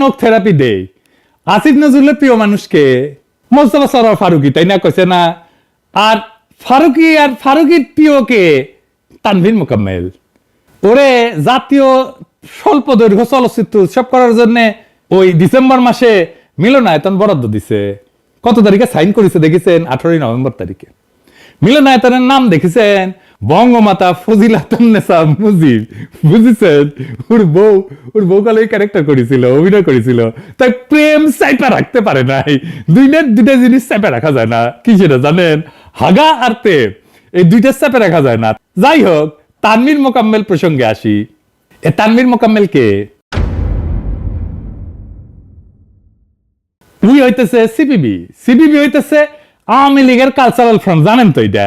নখ থেরাপি দেই। আসিফ নজরুলের প্রিয় মানুষকে মোস্তফা সরোয়ার ফারুকি, তাই না? কইছে না, আর ফারুকি, আর ফারুকির প্রিয়কে তানভীর মোকাম্মেল। ওরে জাতীয় স্বল্প দৈর্ঘ্য চলচ্চিত্র উৎসব করার জন্য ওই ডিসেম্বর মাসে মিলনায়তন বরাদ্দ দিছে। কত তারিখে সাইন করেছে, দেখেছেন? আঠারোই নভেম্বর তারিখে। মিলনায়তনের নাম দেখেছেন? বঙ্গমাতা ফজিলাতুন্নেসা মুজিব বুঝেছেন? ওর বউ ওর বউ কালে ক্যারেক্টার করেছিল, অভিনয় করেছিল। তাই প্রেম চাইপা রাখতে পারে নাই। দুইটা দুইটা জিনিস চাইপা রাখা যায় না। কি সেটা জানেন? হাগা আর প্রেম, এই দুইটা চাপে রাখা যায় না। যাই হোক তানমির মোকাম্মেল প্রসঙ্গে আসি। এ তানমির মোকাম্মেল কে? উই হইতেছে সিপিবি। সিপিবি হইতেছে আওয়ামী লীগের কালচারাল ফ্রন্ট জানেন তো এটা?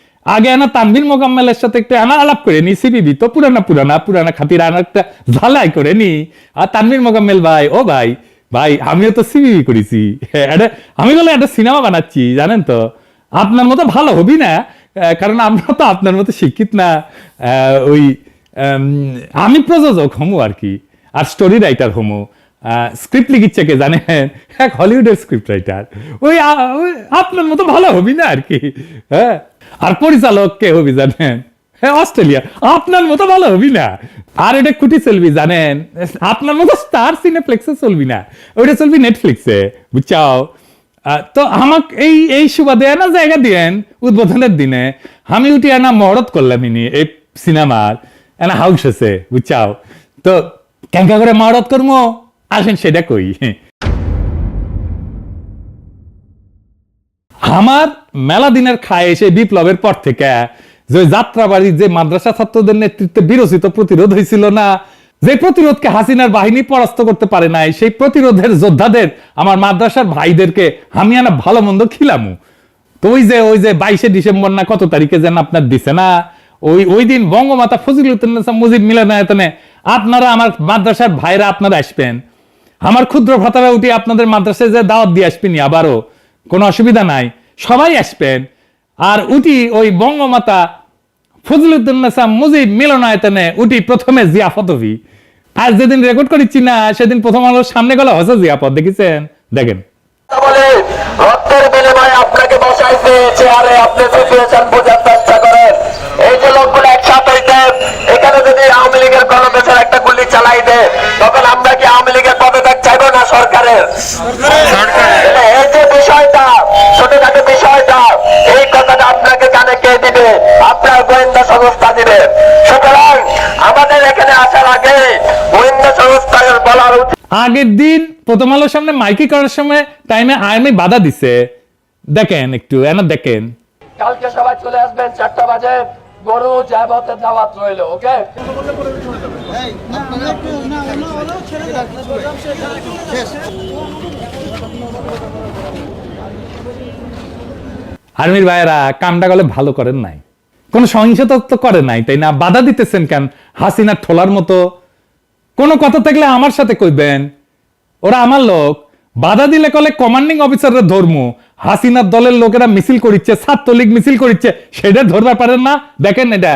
আগে আনা তানভীর মোকাম্মেলের সাথে একটু আনা আলাপ করে নি সিবিবি তো পুরানা পুরানা পুরানা খাতির আনা একটা ঝালাই করে নি। আর তানভীর মোকাম্মেল ভাই ও ভাই ভাই আমিও তো সিবিবি করেছি। হ্যাঁ, আমি বলে একটা সিনেমা বানাচ্ছি জানেন তো। আপনার মতো ভালো হবি না কারণ আমরা তো আপনার মতো শিক্ষিত না। ওই আমি প্রযোজক হমু আর কি আর স্টোরি রাইটার হমু। স্ক্রিপ্ট লিখিচ্ছে কে জানেন এক হলিউডের স্ক্রিপ্ট রাইটার ওই আপনার মতো ভালো হবি না আর কি? হ্যাঁ? আর পরিচালক কে হবি জানেন? হ্যাঁ অস্ট্রেলিয়া। আপনার মতো ভালো হবি না। আর এটা চলবি জানেন? আপনার মতো স্টার সিনেপ্লেক্সে চলবি না। ওইটা চলবি নেটফ্লিক্সে বুঝছাও? তো আমাক এই এই সুবাদে না জায়গা দিয়েন উদ্বোধনের দিনে। আমি উঠি না মহরত করলাম ইনি এই সিনেমার। এনা হাউস আছে, বুঝছাও? তো কেঙ্কা করে মহরত করব আসেন সেটা কই? আমার মেলা দিনের খায় এসে বিপ্লবের পর থেকে যে যাত্রাবাড়ির যে মাদ্রাসা ছাত্রদের নেতৃত্বে বিরোচিত প্রতিরোধ হয়েছিল না, যে প্রতিরোধকে হাসিনার বাহিনী পরাস্ত করতে পারে নাই, সেই প্রতিরোধের যোদ্ধাদের, আমার মাদ্রাসার ভাইদেরকে আমি আনা ভালো মন্দ খিলামু। তো ওই যে ওই যে বাইশে ডিসেম্বর না কত তারিখে যেন আপনার দিছে না, ওই ওই দিন বঙ্গমাতা ফজিলুদ্দিন মুজিব মিলনায়তনে আপনারা, আমার মাদ্রাসার ভাইরা আপনারা আসবেন। আমার ক্ষুদ্র ভাতারা উঠে আপনাদের মাদ্রাসায় যে দাওয়াত দিয়ে আসবেনি আবারও। কোনো অসুবিধা নাই। সবাই আসবেন। আর উঠি ওই বঙ্গমাতা ফজলুদ্দিন মুজিব মিলনায়তনে উঠি প্রথমে জিয়াফত হবি। আজ যেদিন রেকর্ড করেছি না, সেদিন প্রথম আলোর সামনে গেল হসে জিয়াফত, দেখেছেন? দেখেন। বলে, রক্তের একটা গুলি চালাই দেয়, তখন এই যে বিষয়টা ছোটখাটো বিষয়টা এই কথাটা আপনাকে জানে কে দিবে? আপনার গোয়েন্দা সংস্থা দিবে। সুতরাং আমাদের এখানে আসার আগে গোয়েন্দা সংস্থার বলার উচিত আগের দিন প্রথম আলোর সামনে মাইকি করার সময় টাইমে আইএমএ বাধা দিছে। দেখেন একটু এনা দেখেন। কালকে সবাই চলে আসবেন চারটা বাজে। গরু জায়বতের দাওয়াত রইল ওকে আর্মির ভাইয়েরা কামটা গলে ভালো করেন নাই। কোন সহিংসতা তো করে নাই তাই না? বাধা দিতেছেন কেন? হাসিনার ঠোলার মতো। কোনো কথা থাকলে আমার সাথে কইবেন। ওরা আমার লোক। বাধা দিলে কলে কমান্ডিং অফিসাররা ধর্ম হাসিনার দলের লোকেরা মিছিল করিচ্ছে ছাত্রলীগ মিছিল করিচ্ছে সেটা ধরতে পারেন না দেখেন এটা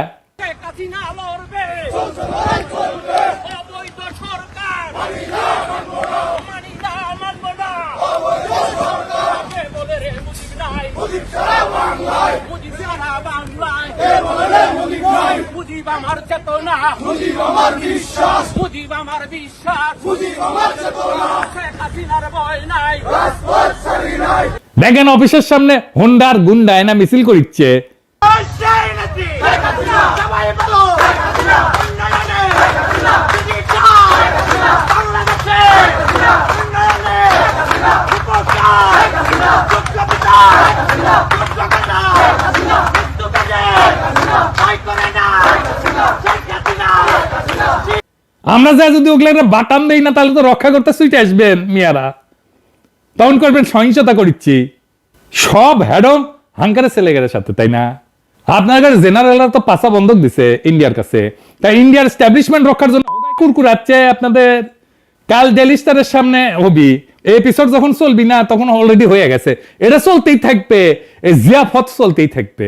মানি আমার চেতনা আমার বিশ্বাস আমার বিশ্বাস। মুজিব আমার চেতনা। শেখ হাসিনার ভয় নাই। দেখেন অফিসের সামনে হুন্ডার গুন্ডা এনা মিছিল করিচ্ছে শেখ নেত্রী সবাই বলো উন্নয়নে দিদি চায় বাংলাদেশে উন্নয়নে উপকার দুঃখ বিচার দুঃখ কথা মৃত্যু কাজে ভয় করে না শেখ হাসিনা আমরা যা যদি ওগুলো একটা বাটাম দেই না, তাহলে তো রক্ষা করতে সুইটে আসবেন মিয়ারা। তখন করবেন সহিংসতা করিচ্ছি। সব হ্যাডম হাঙ্কারে ছেলেগের সাথে, তাই না? আপনার কাছে জেনারেলরা তো পাশা বন্ধক দিছে ইন্ডিয়ার কাছে। তাই ইন্ডিয়ার স্ট্যাবলিশমেন্ট রক্ষার জন্য কুরকুরাচ্ছে আপনাদের কাল ডেলিস্টারের সামনে হবি। এপিসোড যখন চলবি না, তখন অলরেডি হয়ে গেছে। এটা চলতেই থাকবে। এই জিয়াফত চলতেই থাকবে।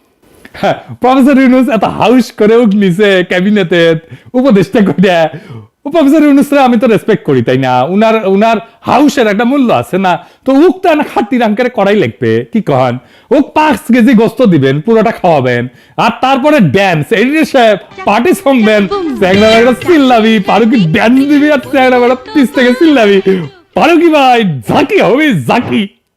প্রফেসর ইউনুস এত হাউস করে উঠলিছে ক্যাবিনেটে উপদেষ্টা করে প্রফেসর ইউনুসরে আমি তো রেসপেক্ট করি, তাই না? উনার উনার হাউসের একটা মূল্য আছে না? তো উক তো না খাতি রাঙ্কের করাই লাগবে, কি কহন ওক পাঁচ কেজি গোস্ত দিবেন, পুরোটা খাওয়াবেন, আর তারপরে ড্যান্স এডিটর সাহেব পার্টি সং দেন। চ্যাংরা বেড়া চিল্লাবি, পারুকি ড্যান্স দিবি আর চ্যাংরা বেড়া পিস থেকে চিল্লাবি। পারুকি ভাই, ঝাঁকি হবে, ঝাঁকি।